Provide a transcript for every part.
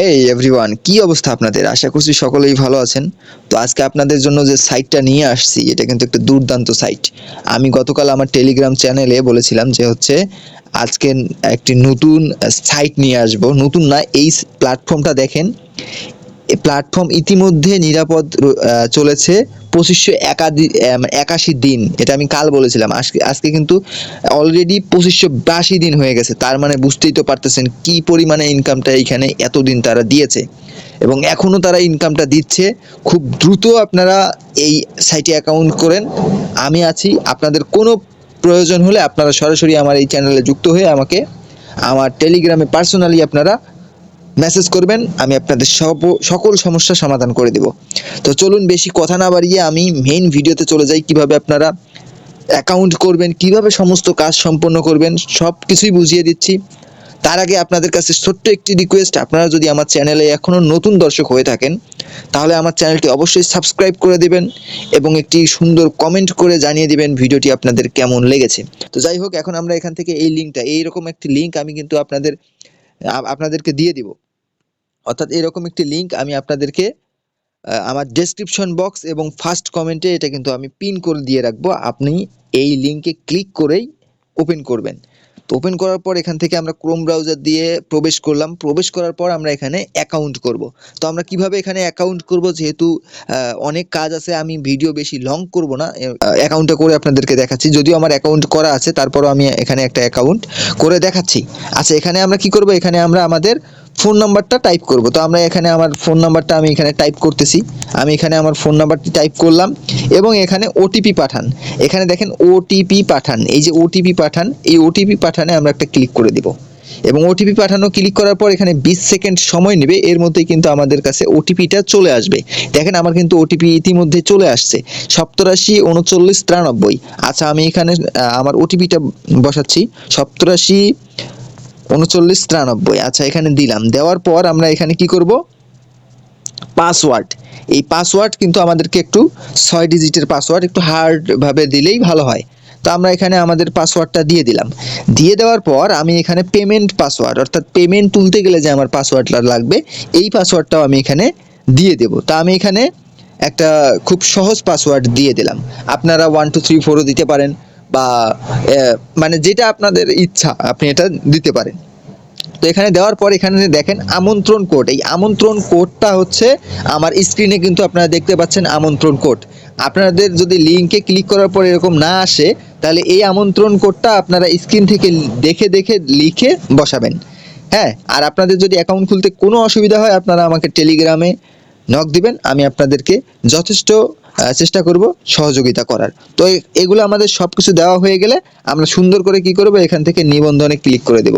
হে everyone কি অবস্থা আপনাদের? আশা করছি সকলেই ভালো আছেন। তো আজকে আপনাদের জন্য যে সাইটটা নিয়ে আসছি, এটা কিন্তু একটা দুর্দান্ত সাইট আমি গতকাল আমার টেলিগ্রাম চ্যানেলে বলেছিলাম যে হচ্ছে, আজকে একটি নতুন সাইট নিয়ে আসব। নতুন না, এই প্ল্যাটফর্মটা দেখেন। প্ল্যাটফর্ম ইতিমধ্যে নিরাপদ চলেছে। পঁচিশশো একাশি দিন, এটা আমি কাল বলেছিলাম। আজকে আজকে কিন্তু অলরেডি পঁচিশশো বাশি দিন হয়ে গেছে। তার মানে বুঝতেই তো পারতেছেন কি পরিমাণে ইনকামটা এইখানে এতদিন তারা দিয়েছে। এবং এখনও তারা ইনকামটা দিচ্ছে। খুব দ্রুত আপনারা এই সাইটে অ্যাকাউন্ট করেন। আমি আছি। আপনাদের কোনো প্রয়োজন হলে আপনারা সরাসরি আমার এই চ্যানেলে যুক্ত হয়ে আমাকে, আমার টেলিগ্রামে পার্সোনালি আপনারা মেসেজ করবেন, আমি আপনাদের সব সকল সমস্যার সমাধান করে দেব। তো চলুন বেশি কথা না বাড়িয়ে আমি মেইন ভিডিওতে চলে যাই, কীভাবে আপনারা অ্যাকাউন্ট করবেন, কীভাবে সমস্ত কাজ সম্পন্ন করবেন সব কিছুই বুঝিয়ে দিচ্ছি। তার আগে আপনাদের কাছে ছোট্ট একটি রিকোয়েস্ট আপনারা যদি আমার চ্যানেলে এখনও নতুন দর্শক হয়ে থাকেন, তাহলে আমার চ্যানেলটি অবশ্যই সাবস্ক্রাইব করে দেবেন এবং একটি সুন্দর কমেন্ট করে জানিয়ে দেবেন ভিডিওটি আপনাদের কেমন লেগেছে। তো যাই হোক, এখন আমরা এখান থেকে এই লিঙ্কটা এইরকম একটি লিঙ্ক আমি কিন্তু আপনাদের আপনাদেরকে দিয়ে দিব। অর্থাৎ এরকম একটি লিঙ্ক আমি আপনাদেরকে আমার ডেসক্রিপশন বক্স এবং ফার্স্ট কমেন্টে এটা কিন্তু আমি পিন করে দিয়ে রাখব। আপনি এই লিংকে ক্লিক করেই ওপেন করবেন। তো ওপেন করার পর এখান থেকে আমরা ক্রোম ব্রাউজার দিয়ে প্রবেশ করলাম। প্রবেশ করার পর আমরা এখানে অ্যাকাউন্ট করব। তো আমরা কীভাবে এখানে অ্যাকাউন্ট করব? যেহেতু অনেক কাজ আছে, আমি ভিডিও বেশি লং করব না। অ্যাকাউন্টটা করে আপনাদেরকে দেখাচ্ছি। যদিও আমার অ্যাকাউন্ট করা আছে, তারপরও আমি এখানে একটা অ্যাকাউন্ট করে দেখাচ্ছি। আচ্ছা এখানে আমরা কি করব? এখানে আমরা আমাদের ফোন নাম্বারটা টাইপ করব। তো আমরা এখানে আমার ফোন নাম্বারটা আমি এখানে টাইপ করতেছি। আমি এখানে আমার ফোন নাম্বারটি টাইপ করলাম এবং এখানে ওটিপি পাঠান। এখানে দেখেন ওটিপি পাঠান। এই যে ওটিপি পাঠান, এই ওটিপি পাঠানে আমরা একটা ক্লিক করে দিব। এবং ওটিপি পাঠানো ক্লিক করার পর এখানে বিশ সেকেন্ড সময় নেবে। এর মধ্যেই কিন্তু আমাদের কাছে ওটিপিটা চলে আসবে। দেখেন আমার কিন্তু ওটিপি ইতিমধ্যে চলে আসছে। সপ্তরাশি উনচল্লিশ তিরানব্বই। আচ্ছা আমি এখানে আমার ওটিপিটা বসাচ্ছি। সপ্তরাশি উনচল্লিশ তিরানব্বই। আচ্ছা এখানে দিলাম। দেওয়ার পর আমরা এখানে কি করব? পাসওয়ার্ড। এই পাসওয়ার্ড কিন্তু আমাদেরকে একটু ছয় ডিজিটের পাসওয়ার্ড একটু হার্ডভাবে দিলেই ভালো হয়। তো আমরা এখানে আমাদের পাসওয়ার্ডটা দিয়ে দিলাম। দিয়ে দেওয়ার পর আমি এখানে পেমেন্ট পাসওয়ার্ড অর্থাৎ পেমেন্ট তুলতে গেলে যে আমার পাসওয়ার্ডটা লাগবে, এই পাসওয়ার্ডটাও আমি এখানে দিয়ে দেব। তা আমি এখানে একটা খুব সহজ পাসওয়ার্ড দিয়ে দিলাম। আপনারা ওয়ান টু থ্রি ফোরও দিতে পারেন। বা মানে যেটা আপনাদের ইচ্ছা, আপনি এটা দিতে পারেন। তো এখানে দেওয়ার পর এখানে দেখেন আমন্ত্রণ কোড। এই আমন্ত্রণ কোডটা হচ্ছে আমার স্ক্রিনে কিন্তু আপনারা দেখতে পাচ্ছেন আমন্ত্রণ কোড। আপনাদের যদি লিঙ্কে ক্লিক করার পর এরকম না আসে, তাহলে এই আমন্ত্রণ কোডটা আপনারা স্ক্রিন থেকে দেখে দেখে, লিখে বসাবেন। হ্যাঁ আর আপনাদের যদি অ্যাকাউন্ট খুলতে কোনো অসুবিধা হয়, আপনারা আমাকে টেলিগ্রামে নক দিবেন। আমি আপনাদেরকে যথেষ্ট চেষ্টা করব সহযোগিতা করার। তো এগুলো আমাদের সব কিছু দেওয়া হয়ে গেলে আমরা সুন্দর করে কি করব? এখান থেকে নিবন্ধনে ক্লিক করে দেব।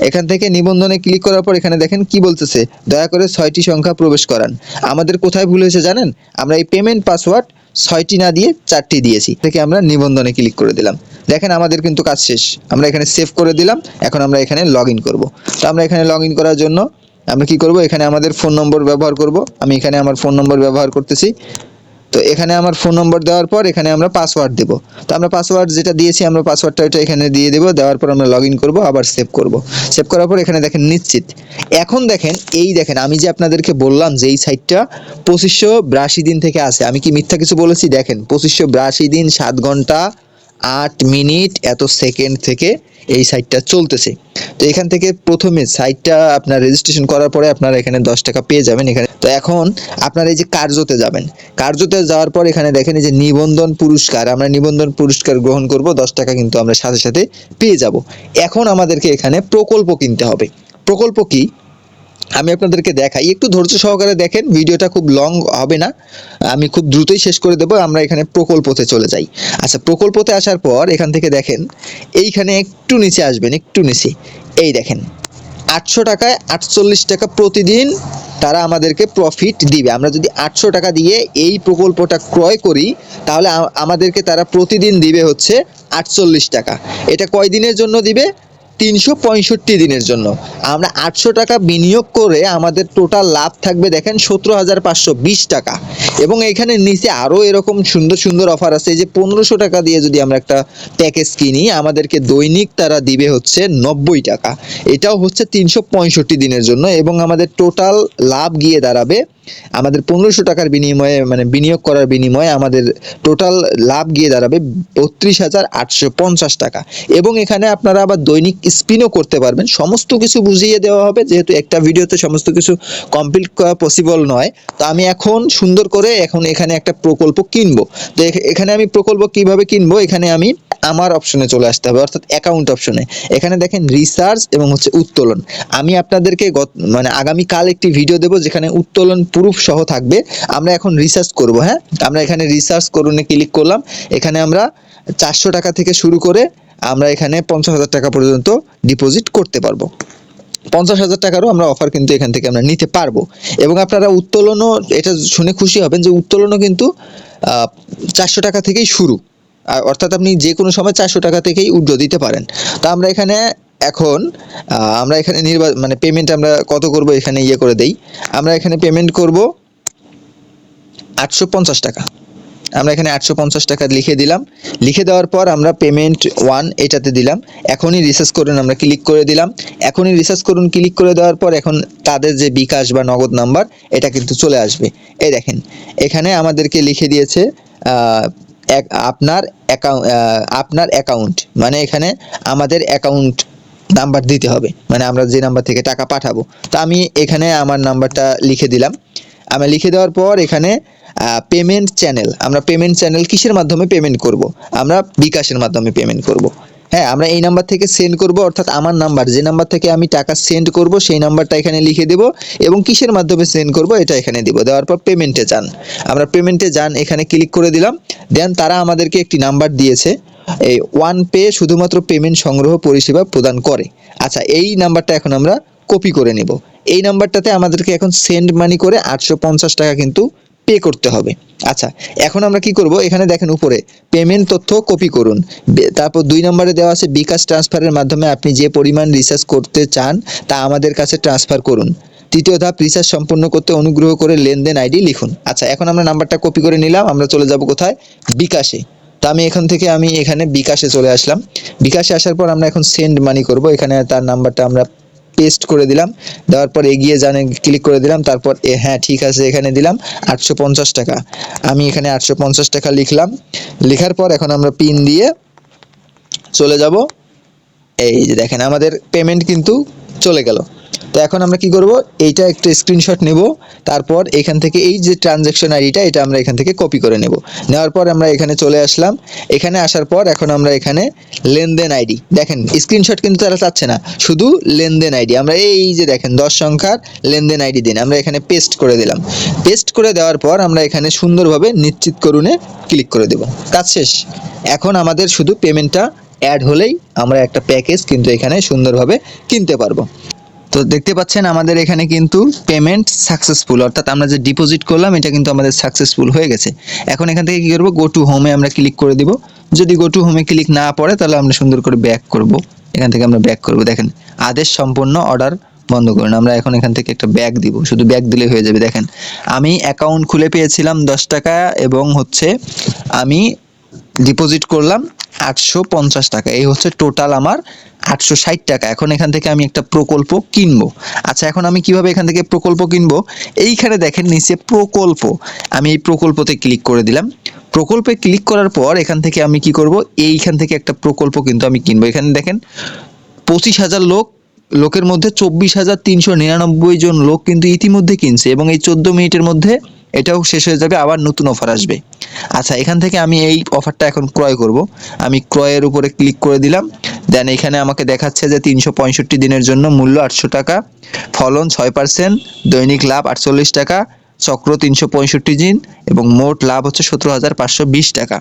এখান থেকে নিবন্ধনে ক্লিক করার পর এখানে দেখেন কি বলতেছে? দয়া করে ছয়টি সংখ্যা প্রবেশ করান। আমাদের কোথায় ভুল হয়েছে জানেন? আমরা এই পেমেন্ট পাসওয়ার্ড ছয়টি না দিয়ে চারটি দিয়েছি। থেকে আমরা নিবন্ধনে ক্লিক করে দিলাম। দেখেন আমাদের কিন্তু কাজ শেষ। আমরা এখানে সেভ করে দিলাম। এখন আমরা এখানে লগ ইন করব। তো আমরা এখানে লগ ইন করার জন্য আমরা কি করব? এখানে আমাদের ফোন নম্বর ব্যবহার করব। আমি এখানে আমার ফোন নম্বর ব্যবহার করতেছি। তো এখানে আমার ফোন নম্বর দেওয়ার পর এখানে আমরা পাসওয়ার্ড দেবো। তো আমরা পাসওয়ার্ড যেটা দিয়েছি, আমরা পাসওয়ার্ডটা এটা এখানে দিয়ে দেবো। দেওয়ার পর আমরা লগ ইন করব, আবার সেভ করব। সেভ করার পর এখানে দেখেন নিশ্চিত। এখন দেখেন, এই দেখেন, আমি যে আপনাদেরকে বললাম যে এই সাইটটা পঁচিশশো বিরাশি দিন থেকে আছে, আমি কি মিথ্যা কিছু বলেছি? দেখেন, পঁচিশশো বিরাশি দিন সাত ঘণ্টা আট মিনিট এত সেকেন্ড থেকে এই সাইটটা চলতেছে। তো এখান থেকে প্রথমে সাইটটা আপনার রেজিস্ট্রেশন করার পরে আপনারা এখানে দশ টাকা পেয়ে যাবেন এখানে। তো এখন আপনারা এই যে কার্যতে যাবেন। কার্যতে যাওয়ার পর এখানে দেখেন এই যে নিবন্ধন পুরস্কার, আমরা নিবন্ধন পুরস্কার গ্রহণ করব, দশ টাকা কিন্তু আমরা সাথে সাথে পেয়ে যাব। এখন আমাদেরকে এখানে প্রকল্প কিনতে হবে। প্রকল্প কি? আমি আপনাদেরকে দেখাই। একটু ধৈর্য সহকারে দেখেন, ভিডিওটা খুব লং হবে না। আমি খুব দ্রুতই শেষ করে দেবো, আমরা এখানে প্রকল্পতে চলে যাই। আচ্ছা প্রকল্পতে আসার পর এখান থেকে দেখেন, এইখানে একটু নিচে আসবেন, একটু নিচে। এই দেখেন, আটশো টাকায় আটচল্লিশ টাকা প্রতিদিন তারা আমাদেরকে প্রফিট দিবে। আমরা যদি আটশো টাকা দিয়ে এই প্রকল্পটা ক্রয় করি, তাহলে আমাদেরকে তারা প্রতিদিন দিবে হচ্ছে আটচল্লিশ টাকা। এটা কয় দিনের জন্য দিবে? তিনশো পঁয়ষট্টি দিনের জন্য। আমরা আটশো টাকা বিনিয়োগ করে আমাদের টোটাল লাভ থাকবে দেখেন সতেরো হাজার পাঁচশো বিশ টাকা। এবং এখানে নিচে আরও এরকম সুন্দর সুন্দর অফার আছে যে পনেরোশো টাকা দিয়ে যদি আমরা একটা প্যাকেজ কিনি, আমাদেরকে দৈনিক তারা দিবে হচ্ছে নব্বই টাকা। এটাও হচ্ছে তিনশো পঁয়ষট্টি দিনের জন্য এবং আমাদের টোটাল লাভ গিয়ে দাঁড়াবে আমাদের পনেরোশো টাকার বিনিময়ে মানে বিনিয়োগ করার বিনিময়ে আমাদের টোটাল লাভ গিয়ে দাঁড়াবে বত্রিশ হাজার আটশো পঞ্চাশ টাকা। এবং এখানে আপনারা আবার দৈনিক স্পিনও করতে পারবেন। সমস্ত কিছু বুঝিয়ে দেওয়া হবে, যেহেতু একটা ভিডিওতে সমস্ত কিছু কমপ্লিট করা পসিবল নয়। তো আমি এখন সুন্দর করে এখন এখানে একটা প্রকল্প কিনবো। তো এখ- এখানে আমি প্রকল্প কীভাবে কিনবো? এখানে আমি আমার অপশনে চলে আসতে হবে, অর্থাৎ অ্যাকাউন্ট অপশনে এখানে দেখেন রিসার্চ এবং হচ্ছে উত্তোলন। আমি আপনাদেরকে মানে আগামীকাল একটি ভিডিও দেবো যেখানে উত্তোলন প্রুফ সহ থাকবে। আমরা এখন রিসার্চ করব হ্যাঁ? আমরা এখানে রিসার্চ করুনে ক্লিক করলাম। এখানে আমরা চারশো টাকা থেকে শুরু করে আমরা এখানে পঞ্চাশ হাজার টাকা পর্যন্ত ডিপোজিট করতে পারব। পঞ্চাশ হাজার টাকারও আমরা অফার কিন্তু এখান থেকে আমরা নিতে পারব। এবং আপনারা উত্তোলনও, এটা শুনে খুশি হবেন যে উত্তোলনও কিন্তু চারশো টাকা থেকেই শুরু। অর্থাৎ আপনি যে কোনো সময় চারশো টাকা থেকেই উড্রো দিতে পারেন। তা আমরা এখানে এখন আমরা এখানে নির্বা মানে পেমেন্ট আমরা কত করব এখানে ইয়ে করে দেই। আমরা এখানে পেমেন্ট করব আটশো পঞ্চাশ টাকা। আমরা এখানে আটশো পঞ্চাশ টাকা লিখে দিলাম। লিখে দেওয়ার পর আমরা পেমেন্ট ওয়ান এটাতে দিলাম। এখনই রিসার্চ করুন, আমরা ক্লিক করে দিলাম। এখনই রিসার্চ করুন ক্লিক করে দেওয়ার পর এখন তাদের যে বিকাশ বা নগদ নাম্বার এটা কিন্তু চলে আসবে। এই দেখেন, এখানে আমাদেরকে লিখে দিয়েছে আপনার আপনার অ্যাকাউন্ট মানে এখানে আমাদের অ্যাকাউন্ট নাম্বার দিতে হবে। মানে আমরা যে নাম্বার থেকে টাকা পাঠাবো। তো আমি এখানে আমার নাম্বারটা লিখে দিলাম। আমি লিখে দেওয়ার পর এখানে পেমেন্ট চ্যানেল আমরা পেমেন্ট চ্যানেল কিসের মাধ্যমে পেমেন্ট করব? আমরা বিকাশের মাধ্যমে পেমেন্ট করব। হ্যাঁ আমরা এই নাম্বার থেকে সেন্ড করব, অর্থাৎ আমার নাম্বার যে নাম্বার থেকে আমি টাকা সেন্ড করব, সেই নাম্বারটা এখানে লিখে দেব এবং কিসের মাধ্যমে সেন্ড করব, এটা এখানে দিব। দেওয়ার পর পেমেন্টে যান। আমরা পেমেন্টে যান, এখানে ক্লিক করে দিলাম। দেন তারা আমাদেরকে একটি নাম্বার দিয়েছে। এই ওয়ান পে শুধুমাত্র পেমেন্ট সংগ্রহ পরিষেবা প্রদান করে। আচ্ছা এই নাম্বারটা এখন আমরা কপি করে নেব। এই নাম্বারটাতে আমাদেরকে এখন সেন্ড মানি করে আটশো পঞ্চাশ টাকা কিন্তু পে করতে হবে। আচ্ছা এখন আমরা কি করব? এখানে দেখেন উপরে পেমেন্ট তথ্য কপি করুন। তারপর দুই নম্বরে দেওয়া আছে, বিকাশ ট্রান্সফারের মাধ্যমে আপনি যে পরিমাণ রিচার্জ করতে চান, তা আমাদের কাছে ট্রান্সফার করুন। তৃতীয় ধাপ রিচার্জ সম্পূর্ণ করতে অনুগ্রহ করে লেনদেন আইডি লিখুন। আচ্ছা এখন আমরা নাম্বারটা কপি করে নিলাম, আমরা চলে যাব কোথায়? বিকাশে। তো আমি এখান থেকে আমি এখানে বিকাশে চলে আসলাম। বিকাশে আসার পর আমরা এখন সেন্ড মানি করব। এখানে তার নাম্বারটা আমরা পেস্ট করে দিলাম। দেওয়ার পর এগিয়ে জানে ক্লিক করে দিলাম। তারপর হ্যাঁ ঠিক আছে, এখানে দিলাম আটশো পঞ্চাশ টাকা। আমি এখানে আটশো পঞ্চাশ টাকা লিখলাম। লেখার পর এখন আমরা পিন দিয়ে চলে যাব। এই যে দেখেন, আমাদের পেমেন্ট কিন্তু চলে গেল। তো এখন আমরা কি করব? এইটা একটা স্ক্রিনশট নেব। তারপর এখান থেকে এই যে ট্রানজ্যাকশন আইডিটা এটা আমরা এখান থেকে কপি করে নেব। নেওয়ার পর আমরা এখানে চলে আসলাম। এখানে আসার পর এখন আমরা এখানে লেনদেন আইডি। দেখেন স্ক্রিনশট কিন্তু তারা চাচ্ছে না। শুধু লেনদেন আইডি। আমরা এই যে দেখেন, দশ সংখ্যার লেনদেন আইডি দিন। আমরা এখানে পেস্ট করে দিলাম। পেস্ট করে দেওয়ার পর আমরা এখানে সুন্দরভাবে নিশ্চিত করুনে ক্লিক করে দেব। কাজ শেষ। এখন আমাদের শুধু পেমেন্টটা অ্যাড হলেই আমরা একটা প্যাকেজ কিন্তু এখানে সুন্দরভাবে কিনতে পারব। তো দেখতে পাচ্ছেন আমাদের এখানে কিন্তু পেমেন্ট সাকসেসফুল অর্থাৎ আমরা যে ডিপোজিট করলাম, এটা কিন্তু আমাদের সাকসেসফুল হয়ে গেছে। এখন এখান থেকে কি করব? গো টু হোমে আমরা ক্লিক করে দিব। যদি গো টু হোমে ক্লিক না পড়ে, তাহলে আমরা সুন্দর করে ব্যাক করব। এখান থেকে আমরা ব্যাক করব। দেখেন, আদেশ সম্পূর্ণ অর্ডার বন্ধ করুন। আমরা এখন এখান থেকে একটা ব্যাগ দিব। শুধু ব্যাগ দিলে হয়ে যাবে। দেখেন, আমি অ্যাকাউন্ট খুলে পেয়েছিলাম দশ টাকা এবং হচ্ছে আমি ডিপোজিট করলাম। আটশো পঞ্চাশ টাকা। এই হচ্ছে টোটাল আমার আটশো ষাট টাকা। এখন এখান থেকে আমি একটা প্রকল্প কিনবো। আচ্ছা এখন আমি কীভাবে এখান থেকে প্রকল্প কিনবো? এইখানে দেখেন নিচে প্রকল্প। আমি এই প্রকল্পতে ক্লিক করে দিলাম। প্রকল্পে ক্লিক করার পর এখান থেকে আমি কি করব? এইখান থেকে একটা প্রকল্প কিন্তু আমি কিনবো। এখানে দেখেন পঁচিশ হাজার লোক, লোকের মধ্যে চব্বিশ হাজার তিনশো নিরানব্বই জন লোক কিন্তু ইতিমধ্যে কিনছে এবং এই চোদ্দ মিনিটের মধ্যে এটাও শেষ হয়ে যাবে, আবার নতুন অফার আসবে। আচ্ছা এখান থেকে আমি এই অফারটা এখন ক্রয় করব। আমি ক্রয়ের উপরে ক্লিক করে দিলাম। দেন এখানে আমাকে দেখাচ্ছে যে তিনশো পঁয়ষট্টি দিনের জন্য মূল্য আটশো টাকা, ফলন ছয় পার্সেন্ট দৈনিক লাভ আটচল্লিশ টাকা, চক্র তিনশো পঁয়ষট্টি দিন, এবং মোট লাভ হচ্ছে সতেরো হাজার পাঁচশো বিশ টাকা।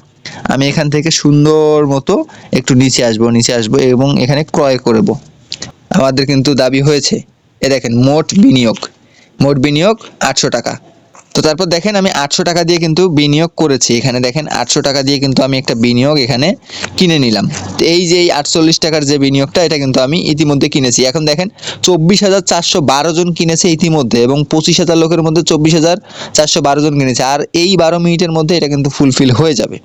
আমি এখান থেকে সুন্দর মতো একটু নিচে আসব নিচে আসব, এবং এখানে ক্রয় করব। আমাদের কিন্তু দাবি হয়েছে। এ দেখেন, মোট বিনিয়োগ। মোট বিনিয়োগ আটশো টাকা। তো তারপর দেখেন আমি আটশো টাকা দিয়ে কিন্তু বিনিয়োগ করেছি। এখানে দেখেন আটশো টাকা দিয়ে কিন্তু আমি একটা বিনিয়োগ এখানে কিনে নিলাম। তো এই যে এই আটচল্লিশ টাকার যে বিনিয়োগটা, এটা কিন্তু আমি ইতিমধ্যে কিনেছি। এখন দেখেন চব্বিশ হাজার চারশো বারো জন কিনেছে ইতিমধ্যে এবং পঁচিশ হাজার লোকের মধ্যে চব্বিশ হাজার চারশো বারো জন কিনেছে। আর এই বারো মিনিটের মধ্যে এটা কিন্তু ফুলফিল হয়ে যাবে।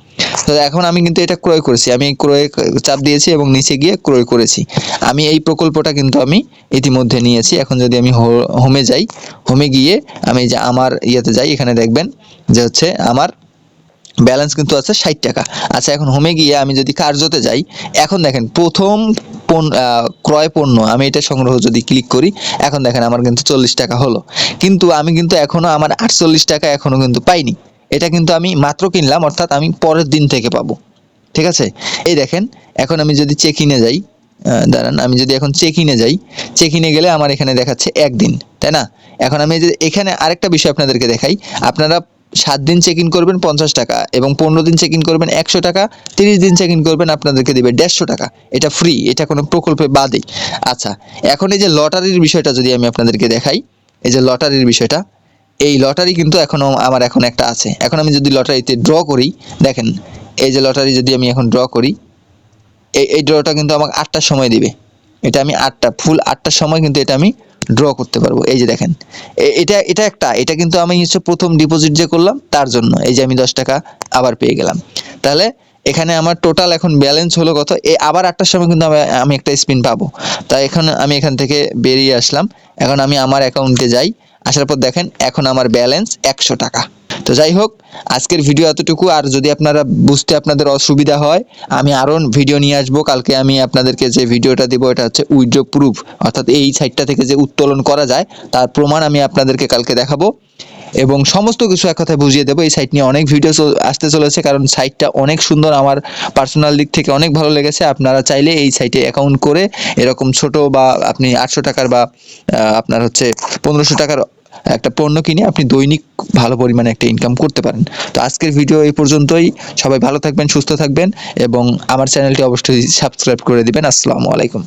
তো এখন আমি কিন্তু এটা ক্রয় করেছি। আমি ক্রয় চাপ দিয়েছি এবং নিচে গিয়ে ক্রয় করেছি। আমি এই প্রকল্পটা কিন্তু আমি ইতিমধ্যে নিয়েছি। এখন যদি আমি হোমে যাই হোমে গিয়ে আমি যে আমার ইয়েতে যাই, এখানে দেখবেন যে হচ্ছে আমার ব্যালেন্স কিন্তু আছে ষাট টাকা। আচ্ছা এখন হোমে গিয়ে আমি যদি কার্যতে যাই, এখন দেখেন প্রথম ক্রয় পণ্য আমি এটা সংগ্রহ যদি ক্লিক করি, এখন দেখেন আমার কিন্তু চল্লিশ টাকা হলো। কিন্তু আমি কিন্তু এখনও আমার আটচল্লিশ টাকা এখনও কিন্তু পাইনি। এটা কিন্তু আমি মাত্র কিনলাম, অর্থাৎ আমি পরের দিন থেকে পাবো। ঠিক আছে? এই দেখেন, এখন আমি যদি চেক ইনে যাই দাঁড়ান, আমি যদি এখন চেক ইনে যাই চেক ইনে গেলে আমার এখানে দেখাচ্ছে একদিন, তাই না? এখন আমি যে এখানে আরেকটা বিষয় আপনাদেরকে দেখাই, আপনারা সাত দিন চেক ইন করবেন পঞ্চাশ টাকা এবং পনেরো দিন চেক ইন করবেন একশো টাকা, তিরিশ দিন চেক ইন করবেন আপনাদেরকে দিবে দেড়শো টাকা। এটা ফ্রি এটা কোনো প্রকল্পে বাদেই। আচ্ছা এখন এই যে লটারির বিষয়টা যদি আমি আপনাদেরকে দেখাই, এই যে লটারির বিষয়টা এই লটারি কিন্তু এখনও আমার এখন একটা আছে। এখন আমি যদি লটারিতে ড্র করি, দেখেন, এই যে লটারি যদি আমি এখন ড্র করি, এই এই ড্রটা কিন্তু আমাকে আটটার সময় দিবে। এটা আমি আটটা ফুল আটটার সময় কিন্তু এটা আমি ড্র করতে পারব। এই যে দেখেন এটা এটা একটা, এটা কিন্তু আমি হচ্ছে প্রথম ডিপোজিট যে করলাম, তার জন্য। এই যে আমি দশ টাকা আবার পেয়ে গেলাম। তাহলে এখানে আমার টোটাল এখন ব্যালেন্স হলো কত? এ, আবার আটটার সময় কিন্তু আমি একটা স্পিন পাবো। তাই এখন আমি এখান থেকে বেরিয়ে আসলাম। এখন আমি আমার অ্যাকাউন্টে যাই। আসার পর দেখেন এখন আমার ব্যালেন্স একশো টাকা। তো যাই হোক, আজকের ভিডিও এতটুকু। আর যদি আপনারা বুঝতে আপনাদের অসুবিধা হয়, আমি আরও ভিডিও নিয়ে আসব। কালকে আমি আপনাদেরকে যে ভিডিওটা দেবো, এটা হচ্ছে উইড্রো প্রুফ অর্থাৎ এই সাইটটা থেকে যে উত্তোলন করা যায়, তার প্রমাণ আমি আপনাদেরকে কালকে দেখাবো। এবং সমস্ত কিছু এক কথায় বুঝিয়ে দেবো। এই সাইট নিয়ে অনেক ভিডিও আসতে চলেছে, কারণ সাইটটা অনেক সুন্দর, আমার পার্সোনাল দিক থেকে অনেক ভালো লেগেছে। আপনারা চাইলে এই সাইটে অ্যাকাউন্ট করে এরকম ছোট বা আপনি আটশো টাকার বা আপনার হচ্ছে পনেরোশো টাকার একটা পণ্য কিনে আপনি দৈনিক ভালো পরিমাণে একটা ইনকাম করতে পারেন। তো আজকের ভিডিও এই পর্যন্তই। সবাই ভালো থাকবেন, সুস্থ থাকবেন এবং আমার চ্যানেলটি অবশ্যই সাবস্ক্রাইব করে দিবেন। আসসালামু আলাইকুম।